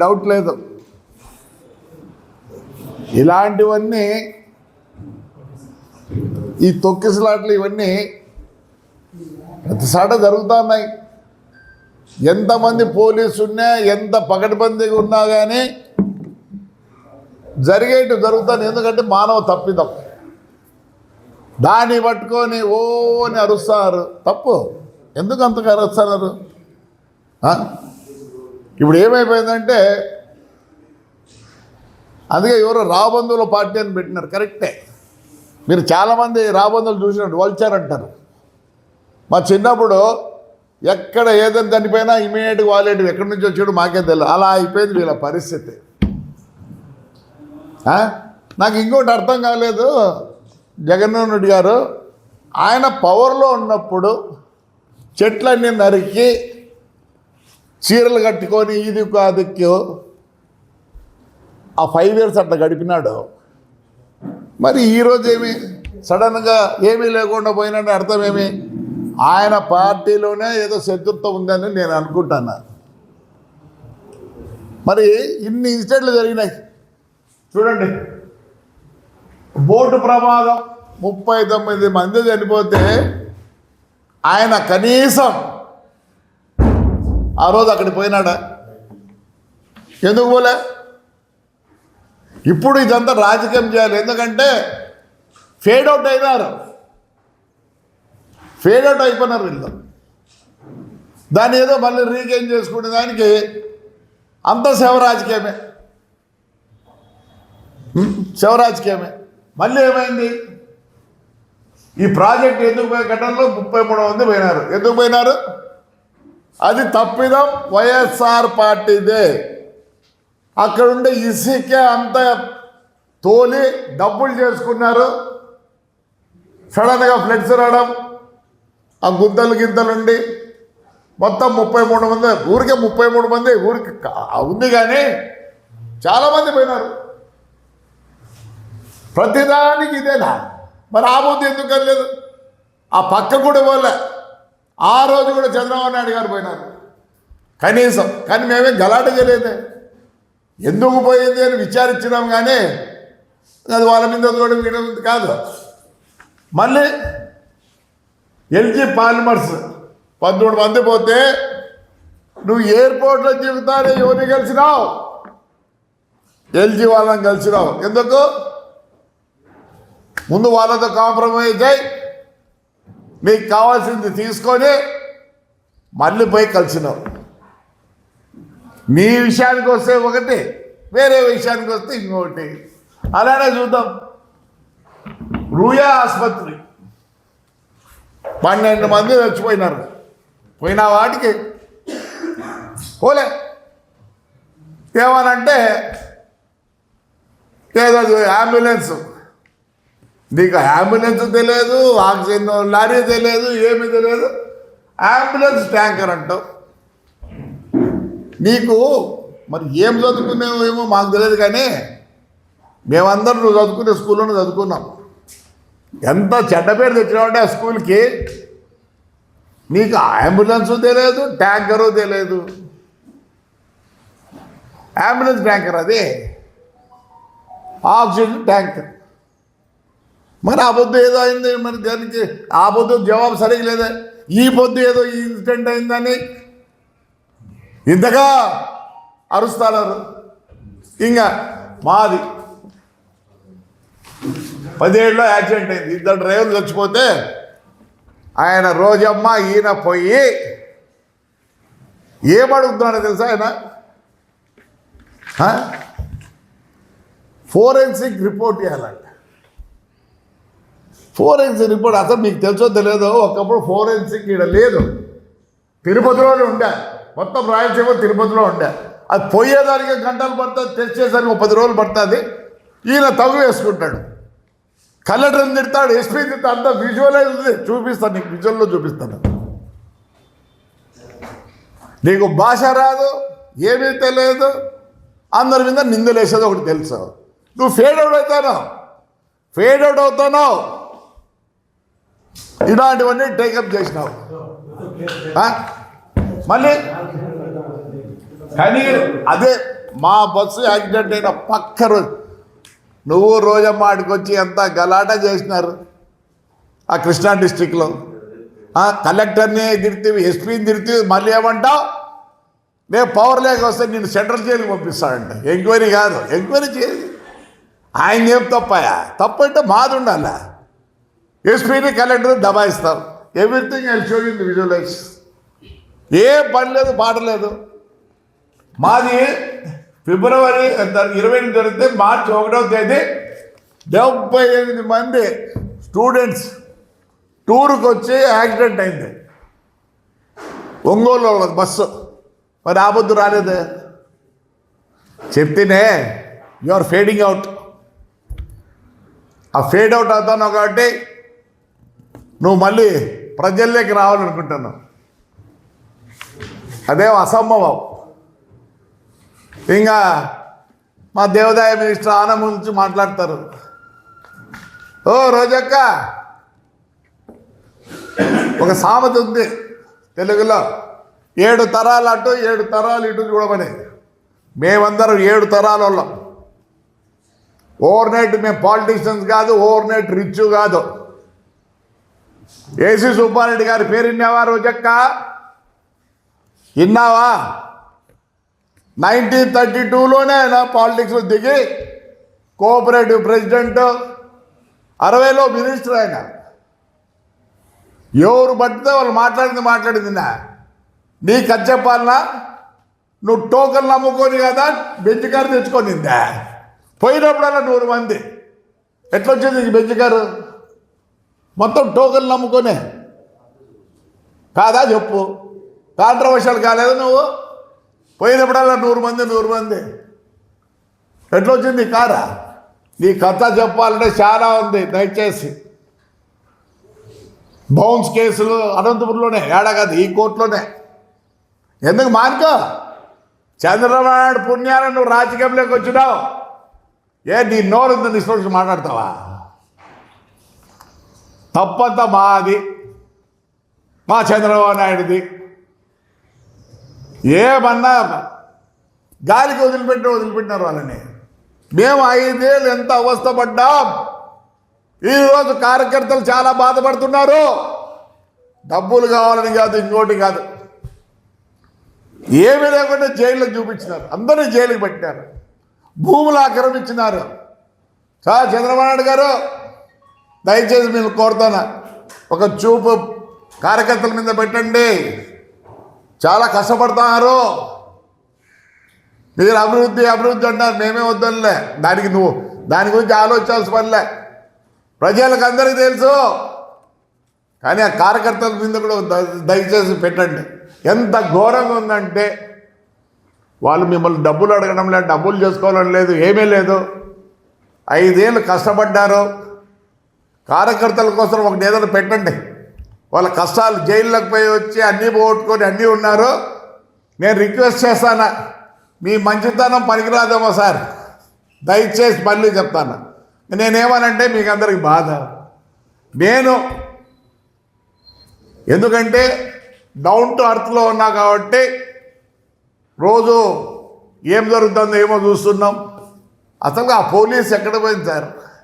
Doubt లేదు. ఇలాంటివన్నీ ఈ తొక్కిసలాట్లు ఇవన్నీ ప్రతిసాట జరుగుతున్నాయి. ఎంతమంది పోలీసు ఉన్నా ఎంత పకడ్బందీగా ఉన్నా కానీ జరిగేటి జరుగుతాను. ఎందుకంటే మానవ తప్పిదం. దాన్ని పట్టుకొని ఓ అని అరుస్తారు. తప్పు. ఎందుకు అంతగా అరుస్తున్నారు? ఇప్పుడు ఏమైపోయిందంటే అందుకే ఎవరో రాబంధువుల పార్టీ అని పెట్టినారు. కరెక్టే. మీరు చాలామంది రాబంధువులు చూసినట్టు వల్చారంటారు. మా చిన్నప్పుడు ఎక్కడ ఏదైనా చనిపోయినా ఇమీడియట్గా వాళ్ళేటివి ఎక్కడి నుంచి వచ్చాడు మాకే తెలియదు అలా అయిపోయింది వీళ్ళ పరిస్థితి. నాకు ఇంకోటి అర్థం కాలేదు. జగన్మోహన్ రెడ్డి గారు ఆయన పవర్లో ఉన్నప్పుడు చెట్లన్నీ నరికి చీరలు కట్టుకొని ఇది కాదుక్కు ఆ ఫైవ్ ఇయర్స్ అట్లా గడిపినాడు. మరి ఈరోజు ఏమి? సడన్గా ఏమీ లేకుండా పోయినట్టు అర్థం ఏమి? ఆయన పార్టీలోనే ఏదో శత్రుత్వం ఉందని నేను అనుకుంటాను? మరి ఇన్ని ఇన్సిడెంట్లు జరిగినాయి. చూడండి. బోటు ప్రమాదం. ముప్పై తొమ్మిది మంది చనిపోతే ఆయన కనీసం ఆ రోజు అక్కడికి పోయినాడా? ఎందుకు పోలే? ఇప్పుడు ఇదంతా రాజకీయం చేయాలి. ఎందుకంటే ఫేడ్ అవుట్ అయినారు. ఫేడ్ అవుట్ అయిపోయినారు వీళ్ళు. దాన్ని ఏదో మళ్ళీ రీగెయిన్ చేసుకునే దానికి అంత శవ రాజకీయమే. హ్మ్? మళ్ళీ ఏమైంది? ఈ ప్రాజెక్ట్ ఎందుకు పోయే ఘటనలో ముప్పై మూడు మంది పోయినారు. ఎందుకు పోయినారు? అది తప్పిదం వైఎస్ఆర్ పార్టీదే. అక్కడ ఉండే అంత తోలి డబ్బులు చేసుకున్నారు. సడన్గా ఫ్లెక్స్ రావడం ఆ గుద్దలు గింతలుండి మొత్తం ముప్పై మూడు మంది ఊరికే ముప్పై మూడు మంది ఊరికి ఉంది కానీ చాలామంది పోయినారు. ప్రతిదానికి ఇదేనా మరి ఆ ఎందుకు కలలేదు? ఆ పక్క కూడా పోలే ఆ రోజు కూడా చంద్రబాబు నాయుడు గారు పోయినారు. కనీసం. కానీ మేమేం గలాట చేయలేదే. ఎందుకు పోయింది అని విచారించినాం కానీ అది వాళ్ళ మీద కూడా వినడం కాదు. మళ్ళీ ఎల్జీ పాలిమర్స్ పంతొమ్మిది మంది పోతే నువ్వు ఎయిర్పోర్ట్లో జీవితాన్ని ఎవరిని కలిసినావు? ఎల్జీ వాళ్ళని కలిసినావు. ఎందుకు? ముందు వాళ్ళతో కాంప్రమైజ్ అయి మీకు కావాల్సింది తీసుకొని మళ్ళీ పోయి కలిసినావు నీ విషయానికి వస్తే ఒకటి వేరే విషయానికి వస్తే ఇంకొకటి. అలానే చూద్దాం. రూయా ఆసుపత్రి. పన్నెండు మంది చచ్చిపోయినారు. పోయిన వాటికి పోలే. ఏమనంటే ఏదో అంబులెన్స్. నీకు అంబులెన్స్ తెలియదు ఆక్సిజన్ లారీ తెలియదు ఏమీ తెలియదు అంబులెన్స్ ట్యాంకర్ అంటావు. నీకు మరి ఏం చదువుకున్నావు ఏమో మాకు తెలియదు కానీ మేమందరం నువ్వు చదువుకునే స్కూల్లోనే చదువుకున్నాం. ఎంత చెడ్డ పేరు తెచ్చినావంటే ఆ స్కూల్కి? నీకు అంబులెన్స్ తెలియదు ట్యాంకరు తెలియదు అంబులెన్స్ ట్యాంకర్ అది. ఆక్సిజన్ ట్యాంకర్ మరి ఆ పొద్దు ఏదో అయింది మరి దానికి ఆ పొద్దు జవాబు సరిగా లేదా? ఈ పొద్దు ఏదో ఈ ఇన్సిడెంట్ అయిందని ఇంతగా అరుస్తున్నారు ఇంకా మాది. పదిహేడులో యాక్సిడెంట్ అయింది. ఇద్దరు డ్రైవర్లు చచ్చిపోతే ఆయన రోజమ్మ ఈయన పోయి ఏమడుగుతున్నాడో తెలుసా ఆయన? ఫోరెన్సిక్ రిపోర్ట్ ఇవ్వాలంట. ఫోరెన్సిక్ రిపోర్ట్ అసలు మీకు తెలుసో తెలియదో ఒకప్పుడు ఫోరెన్సిక్ ఇక్కడ లేదు. తిరుపతిలోనే ఉండే. మొత్తం రాయలసీమ తిరుపతిలో ఉండే. అది పోయేదానికి గంటలు పడుతుంది? తెచ్చేసరికి ఒక పది రోజులు పడుతుంది. ఈయన తగు వేసుకుంటాడు. కలెక్టర్ని తిడతాడు ఎస్పీ తిడతాడు. అంత విజువలైజ్ ఉంది. చూపిస్తాను నీకు విజువల్లో చూపిస్తాను. నీకు భాష రాదు ఏమీ తెలియదు. అందరి మీద నిందలేసేది ఒకటి తెలుసు. నువ్వు ఫేడ్ అవుట్ అవుతాను? ఫేడ్ అవుట్ అవుతాను? ఇలాంటివన్నీ టేకప్ చేసినావు. మళ్ళీ? కానీ అదే మా బస్సు యాక్సిడెంట్ అయిన పక్క రోజు. నువ్వు రోజమ్మ ఆడికి వచ్చి ఎంత గలాట చేసినారు? ఆ కృష్ణా డిస్టిక్లో. కలెక్టర్ని తిడితే ఎస్పీని తిడితే మళ్ళీ ఏమంటావు? నేను పవర్ లేక వస్తే నేను సెంట్రల్ జైలుకి పంపిస్తాడంట. ఎంక్వైరీ కాదు. ఎంక్వైరీ చేయాలి ఆయన ఏం తప్పాయా? తప్పంటే మాది ఉండాలా? ఎస్పీని collector దబాయిస్తాం everything I show in visualize ఏ పని లేదు పాట లేదు. మాది ఫిబ్రవరి ఇరవై ఎనిమిది జరిగితే మార్చి ఒకటవ తేదీ డెబ్బై ఎనిమిది మంది స్టూడెంట్స్ టూర్కి వచ్చి యాక్సిడెంట్ అయింది. ఒంగోలు బస్సు. మరి ఆబద్దు రాలేదు. చెప్తేనే యు ఆర్ ఫేడింగ్ అవుట్ ఆ ఫేడ్ అవుట్ అవుతాను కాబట్టి నువ్వు మళ్ళీ ప్రజల్లోకి రావాలనుకుంటున్నావు. అదే అసంభవం. ఇంకా మా దేవదాయ మినిస్టర్ ఆనం గురించి మాట్లాడతారు. ఓ రోజక్క ఒక సామెత ఉంది తెలుగులో. ఏడు తరాలు అటు ఏడు తరాలు ఇటు చూడమని. మేమందరం ఏడు తరాల వాళ్ళం. ఓవర్ నైట్ మేము పాలిటీషియన్స్ కాదు ఓవర్ నైట్ రిచ్ కాదు. ఏసీ సుబ్బారెడ్డి గారి పేరు విన్నావా రోజక్క? విన్నావా? నైన్టీన్ థర్టీ టూలోనే ఆయన పాలిటిక్స్లో దిగి కోఆపరేటివ్ ప్రెసిడెంట్ అరవైలో మినిస్టర్ ఆయన ఎవరు పట్టితే వాళ్ళు మాట్లాడింది మాట్లాడింది నా. నీకు అది నువ్వు టోకన్లు అమ్ముకొని కదా బెంచ్ కారు తెచ్చుకొని పోయినప్పుడల్లా నూరు మంది. ఎట్లొచ్చింది బెంచ్ కారు? మొత్తం టోకన్లు నమ్ముకొనే. కాదా చెప్పు. కాంట్రవర్షియల్ కాలేదు నువ్వు? పోయినప్పుడల్లా నూరు మంది నూరు మంది. ఎట్లా వచ్చింది కారా? నీ కథ చెప్పాలంటే చాలా ఉంది దయచేసి. బౌన్స్ కేసులు అనంతపురంలోనే ఏడా కాదు ఈ కోర్టులోనే. ఎందుకు మానుకో? చంద్రబాబు నాయుడు పుణ్యాలను నువ్వు రాజకీయంలోకి వచ్చినావు. ఏ నీ నోరు నిష్పక్ష మాట్లాడతావా? తప్పంతా మాది. మా చంద్రబాబు నాయుడుది. ఏమన్నా గాలికి వదిలిపెట్టి వదిలిపెట్టినారు వాళ్ళని. మేము ఐదేళ్ళు ఎంత అవస్థపడ్డాం ఈరోజు కార్యకర్తలు చాలా బాధపడుతున్నారు. డబ్బులు కావాలని కాదు ఇంకోటి కాదు. ఏమీ లేకుండా జైల్లో చూపించినారు. అందరినీ జైలుకి పెట్టినారు. భూములు ఆక్రమించినారు. సార్ చంద్రబాబు నాయుడు గారు. దయచేసి మీరు కోరుతాను? ఒక చూపు కార్యకర్తల మీద పెట్టండి. చాలా కష్టపడుతున్నారు మీరు అభివృద్ధి అభివృద్ధి అంటారు. మేమే వద్దనులే దానికి నువ్వు దాని గురించి ఆలోచించాల్సిన పనిలే ప్రజలకు అందరికీ తెలుసు. కానీ ఆ కార్యకర్తల మీద కూడా దయచేసి పెట్టండి. ఎంత ఘోరంగా ఉందంటే వాళ్ళు మిమ్మల్ని డబ్బులు అడగడం లేదు డబ్బులు చేసుకోవడం లేదు ఏమీ లేదు. ఐదేళ్ళు కష్టపడ్డారు. కార్యకర్తల కోసం ఒక ఏదైనా పెట్టండి. వాళ్ళ కష్టాలు జైల్లోకి పోయి వచ్చి అన్నీ పోగొట్టుకొని అన్నీ ఉన్నారు. నేను రిక్వెస్ట్ చేస్తాను? మీ మంచితనం పనికిరాదేమో సార్. దయచేసి మళ్ళీ చెప్తాను. నేనేమనంటే మీకు అందరికి బాధ. నేను ఎందుకంటే డౌన్ టు అర్త్లో ఉన్నా కాబట్టి రోజు ఏం జరుగుతుందో ఏమో చూస్తున్నాం. అసలు ఆ పోలీస్ ఎక్కడ పోయింది సార్?